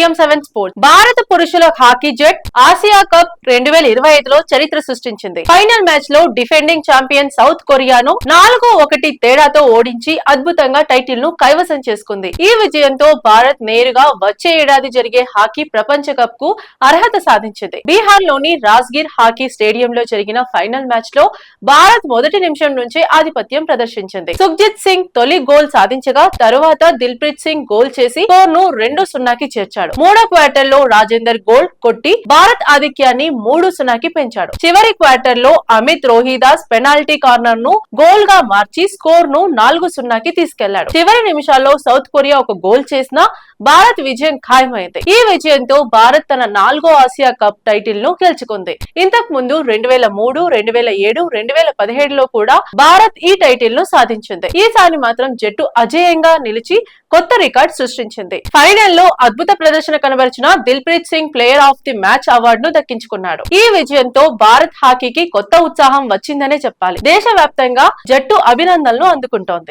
TM seven sports. భారత పురుషుల hockey జట్ Asia cup రెండు వేల ఇరవై ఐదులో చరిత్ర సృష్టించింది. ఫైనల్ మ్యాచ్లో డిఫెండింగ్ ఛాంపియన్ సౌత్ కొరియాను నాలుగు ఒకటి తేడాతో ఓడించి అద్భుతంగా టైటిల్ను కైవసం చేసుకుంది. ఈ విజయంతో భారత్ నేరుగా వచ్చే ఏడాది జరిగే హాకీ ప్రపంచ కప్కు అర్హత సాధించింది. బీహార్లోని రాజ్గిర్ హాకీ స్టేడియంలో జరిగిన ఫైనల్ మ్యాచ్లో భారత్ మొదటి నిమిషం నుంచే ఆధిపత్యం ప్రదర్శించింది. సుఖ్జిత్ సింగ్ తొలి గోల్ సాధించగా తరువాత దిల్ప్రీత్ సింగ్ గోల్ చేసి స్కోర్ను రెండు సున్నాకి చేర్చాడు. మూడో క్వార్టర్లో రాజేందర్ గోల్ కొట్టి భారత్ ఆధిక్యాన్ని మూడు సున్నాకి పెంచాడు. చివరి క్వార్టర్లో అమిత్ రోహిదాస్ పెనాల్టీ కార్నర్ను గోల్గా మార్చి స్కోర్ను నాలుగు సున్నాకి తీసుకెళ్ళాడు. చివరి నిమిషాల్లో సౌత్ కొరియా ఒక గోల్ చేసినా భారత్ విజయం ఖాయమైంది. ఈ విజయంతో భారత్ తన నాలుగో ఆసియా కప్ టైటిల్ను గెలుచుకుంది. ఇంతకు ముందు రెండు వేల మూడు రెండు వేల ఏడు రెండు వేల పదిహేడులో కూడా భారత్ ఈ టైటిల్ను సాధించింది. ఈసారి మాత్రం జట్టు అజేయంగా నిలిచి కొత్త రికార్డ్ సృష్టించింది. ఫైనల్లో అద్భుత ప్రదర్శన ప్రదర్శన కనబరిచిన Dilpreet Singh player of the match అవార్డును దక్కించుకున్నాడు. ఈ విజయంతో భారత్ హాకీకి కొత్త ఉత్సాహం వచ్చిందనే చెప్పాలి. దేశవ్యాప్తంగా జట్టు అభినందనలు అందుకుంటోంది.